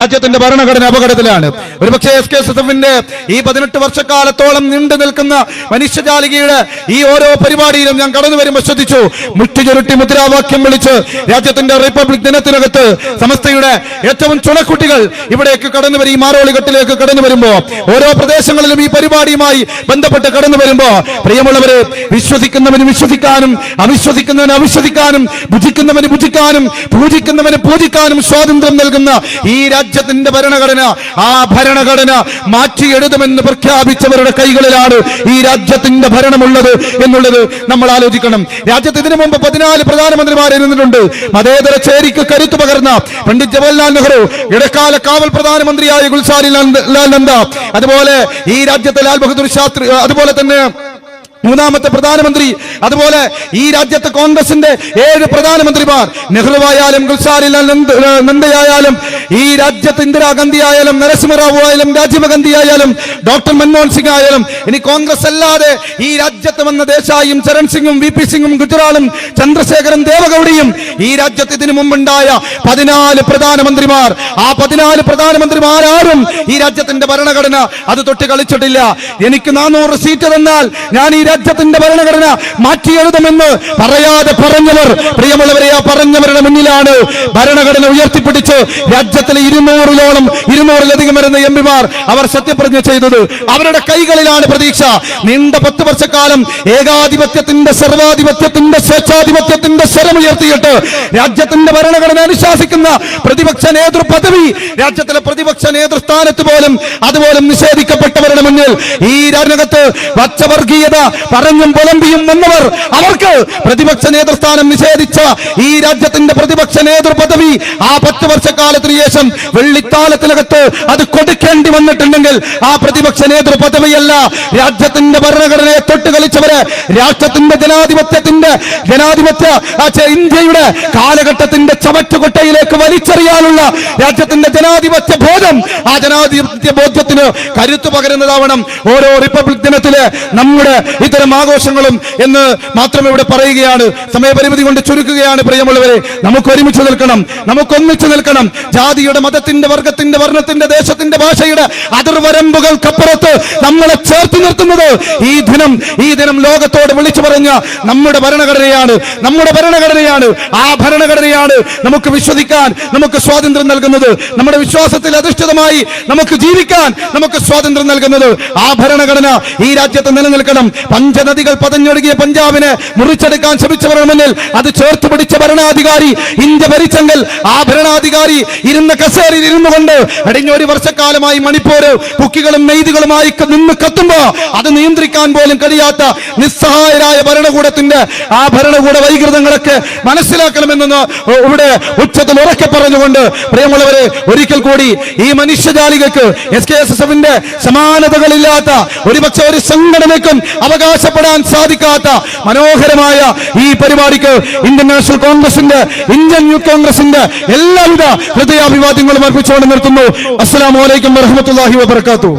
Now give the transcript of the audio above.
രാജ്യത്തിന്റെ ഭരണഘടന അപകടത്തിലാണ്. ഒരുപക്ഷെ എസ് കെ എസ് ഈ പതിനെട്ട് വർഷക്കാലത്തോളം നീണ്ടു നിൽക്കുന്ന മനുഷ്യജാലികയുടെ ഈ ഓരോ പരിപാടിയിലും ഞാൻ കടന്നു വരുമ്പോൾ ശ്രദ്ധിച്ചു. മുട്ടി ചുരുട്ടി മുദ്രാവാക്യം വിളിച്ച് രാജ്യത്തിന്റെ റിപ്പബ്ലിക് ദിനത്തിനകത്ത് സമസ്തയുടെ ഏറ്റവും ചുണക്കുട്ടികൾ ഇവിടേക്ക് കടന്നു വരും ഈ മാറോളിഘട്ടിലേക്ക് കടന്നു വരുമ്പോ ഓരോ പ്രദേശങ്ങളിലും ഈ പരിപാടിയുമായി ബന്ധപ്പെട്ട് കടന്നു വരുമ്പോ പ്രിയമുള്ളവര് വിശ്വസിക്കുന്നവന് വിശ്വസിക്കാനും അവിശ്വസിക്കുന്നവന് അവിശ്വസിക്കാനും ഭുജിക്കുന്നവന് ഭുജിക്കാനും പൂജിക്കുന്നവന് പൂജിക്കാനും സ്വാതന്ത്ര്യം നൽകുന്ന ഈ രാജ്യത്തിന്റെ ഭരണഘടന ആ ഭരണഘടന മാറ്റിയെഴുതുമെന്ന് പ്രഖ്യാപിച്ചവരുടെ കൈകളിലാണ് ഈ രാജ്യത്തിന്റെ ഭരണമുള്ളത് എന്നുള്ളത് നമ്മൾ ആലോചിക്കണം. രാജ്യത്ത് ഇതിനു മുമ്പ് പതിനാല് പ്രധാനമന്ത്രിമാർ ഇരുന്നിട്ടുണ്ട്. മതേതര ചേരിക്ക് കരുത്തു പകർന്ന പണ്ഡിറ്റ് ജവഹർലാൽ നെഹ്റു ഇടക്കാല കാവൽ പ്രധാനമന്ത്രിയായ ഗുൽസാരി ലാൽ നന്ദ. അതുപോലെ ഈ രാജ്യത്തെ ലാൽ ബഹദൂർ ശാസ്ത്രി അതുപോലെ തന്നെ മൂന്നാമത്തെ പ്രധാനമന്ത്രി അതുപോലെ ഈ രാജ്യത്തെ കോൺഗ്രസിന്റെ ഏഴ് പ്രധാനമന്ത്രിമാർ നെഹ്റുവായാലും ഗുൽസാരിലാൽ നന്ദ- നന്ദയായാലും ഈ രാജ്യത്ത് ഇന്ദിരാഗാന്ധി ആയാലും നരസിംഹറാവു ആയാലും രാജീവ് ഗാന്ധി ആയാലും ഡോക്ടർ മൻമോഹൻ സിംഗ് ആയാലും ഇനി കോൺഗ്രസ് അല്ലാതെ ഈ രാജ്യത്ത് വന്ന ദേശായും ചരൺ സിംഗും വി പി സിംഗും ഗുജറാളും ചന്ദ്രശേഖരൻ ദേവഗൌഡിയും ഈ രാജ്യത്ത് ഇതിനു മുമ്പുണ്ടായ പതിനാല് പ്രധാനമന്ത്രിമാർ. ആ പതിനാല് പ്രധാനമന്ത്രിമാരാരും ഈ രാജ്യത്തിന്റെ ഭരണഘടന അത് തൊട്ട് കളിച്ചിട്ടില്ല. എനിക്ക് നാനൂറ് സീറ്റ് തന്നാൽ ഞാൻ ഈ രാജ്യത്തിന്റെ ഭരണഘടന മാറ്റി എഴുതുമെന്ന് പറയാതെ പറഞ്ഞവർ പ്രിയമുള്ളവരെ ആ പറഞ്ഞവരുടെ മുന്നിലാണ് ഭരണഘടന ഉയർത്തിപ്പിടിച്ച് രാജ്യത്തിലെ ഇരുന്നൂറിലോളം ഇരുന്നൂറിലധികം വരുന്ന എം പിമാർ അവർ സത്യപ്രതിജ്ഞ ചെയ്തത്. അവരുടെ കൈകളിലാണ് പ്രതീക്ഷ. നീണ്ട പത്ത് വർഷക്കാലം ഏകാധിപത്യത്തിന്റെ സർവാധിപത്യത്തിന്റെ സ്വേച്ഛാധിപത്യത്തിന്റെ സ്വരമുയർത്തിയിട്ട് രാജ്യത്തിന്റെ ഭരണഘടന അനുശാസിക്കുന്ന പ്രതിപക്ഷ നേതൃ പദവി രാജ്യത്തിലെ പ്രതിപക്ഷ നേതൃസ്ഥാനത്ത് പോലും അതുപോലും നിഷേധിക്കപ്പെട്ടവരുടെ മുന്നിൽ ഈ രാജ്യത്ത് വച്ചവർഗീയത പറഞ്ഞും പുലമ്പിയും വന്നവർ അവർക്ക് പ്രതിപക്ഷ നേതൃസ്ഥാനം നിഷേധിച്ച ഈ രാജ്യത്തിന്റെ പ്രതിപക്ഷ നേതൃ പദവി ആ പത്ത് വർഷക്കാലത്തിന് ശേഷം വെള്ളിത്താലത്തിനകത്ത് അത് കൊടുക്കേണ്ടി വന്നിട്ടുണ്ടെങ്കിൽ ആ പ്രതിപക്ഷ നേതൃ പദവിയല്ല രാജ്യത്തിന്റെ ഭരണഘടനയെ തൊട്ട് കളിച്ചവര് രാഷ്ട്രത്തിന്റെ ജനാധിപത്യത്തിന്റെ ജനാധിപത്യ ഇന്ത്യയുടെ കാലഘട്ടത്തിന്റെ ചവറ്റുകൊട്ടയിലേക്ക് വലിച്ചെറിയാനുള്ള രാജ്യത്തിന്റെ ജനാധിപത്യ ബോധം ആ ജനാധിപത്യ ബോധ്യത്തിന് കരുത്തു പകരുന്നതാവണം ഓരോ റിപ്പബ്ലിക് ദിനത്തിൽ നമ്മുടെ ഇത്തരം ആഘോഷങ്ങളും എന്ന് മാത്രം ഇവിടെ പറയുകയാണ്. സമയപരിമിതി കൊണ്ട് ചുരുക്കുകയാണ് പ്രിയമുള്ളവരെ. നമുക്ക് ഒരുമിച്ച് നിൽക്കണം. നമുക്ക് ഒന്നിച്ചു നിൽക്കണം. ജാതിയുടെ മതത്തിന്റെ വർഗത്തിന്റെ വർണത്തിന്റെ ദേശത്തിന്റെ ഭാഷയുടെ അതിർവരമ്പുകൾക്കപ്പുറത്ത് നമ്മളെ ചേർത്ത് നിർത്തുന്നത് ഈ ദിനം. ഈ ദിനം ലോകത്തോട് വിളിച്ചു പറഞ്ഞ നമ്മുടെ ഭരണഘടനയാണ്. നമ്മുടെ ഭരണഘടനയാണ്. ആ ഭരണഘടനയാണ് നമുക്ക് വിശ്വസിക്കാൻ നമുക്ക് സ്വാതന്ത്ര്യം നൽകുന്നത്. നമ്മുടെ വിശ്വാസത്തിൽ അധിഷ്ഠിതമായി നമുക്ക് ജീവിക്കാൻ നമുക്ക് സ്വാതന്ത്ര്യം നൽകുന്നത്. ആ ഭരണഘടന ഈ രാജ്യത്ത് നിലനിൽക്കണം. പഞ്ചനദികൾ പതഞ്ഞൊഴുകിയ പഞ്ചാബിനെ മുറിച്ചെടുക്കാൻ ശ്രമിച്ചവരുടെ മുന്നിൽ അത് ചേർത്ത് പിടിച്ച ഭരണാധികാരി ഇന്ത്യ ഭരിച്ചെങ്കിൽ ആ ഭരണാധികാരി ഇരുന്ന കസേരയിൽ ഇരുന്നു കൊണ്ട് കഴിഞ്ഞ ഒരു വർഷക്കാലമായി മണിപ്പൂര് കുക്കികളും നെയ്തുകളുമായി നിന്ന് കത്തുമ്പോ അത് നിയന്ത്രിക്കാൻ പോലും കഴിയാത്ത നിസ്സഹായരായ ഭരണകൂടത്തിന്റെ ആ ഭരണകൂട വൈകൃതങ്ങളൊക്കെ മനസ്സിലാക്കണമെന്ന് ഇവിടെ ഉച്ചത്തിൽ ഉറക്കെ പറഞ്ഞുകൊണ്ട് പ്രിയമുള്ളവരെ ഒരിക്കൽ കൂടി ഈ മനുഷ്യജാലികൾക്ക് എസ് കെ എസ് എസ് എഫിന്റെ സമാനതകളില്ലാത്ത ഒരുപക്ഷെ ഒരു സംഘടനയ്ക്കും അവകാശപ്പെടാൻ സാധിക്കാത്ത മനോഹരമായ ഈ പരിപാടിക്ക് ഇന്ത്യൻ നാഷണൽ കോൺഗ്രസിന്റെ ഇന്ത്യൻ യൂത്ത് കോൺഗ്രസിന്റെ എല്ലാവിധ ഹൃദയാഭിവാദ്യങ്ങളും അർപ്പിച്ചുകൊണ്ട് നിർത്തുന്നു. അസ്സലാമു അലൈക്കും വറഹമത്തല്ലാഹി വബർക്കാത്തു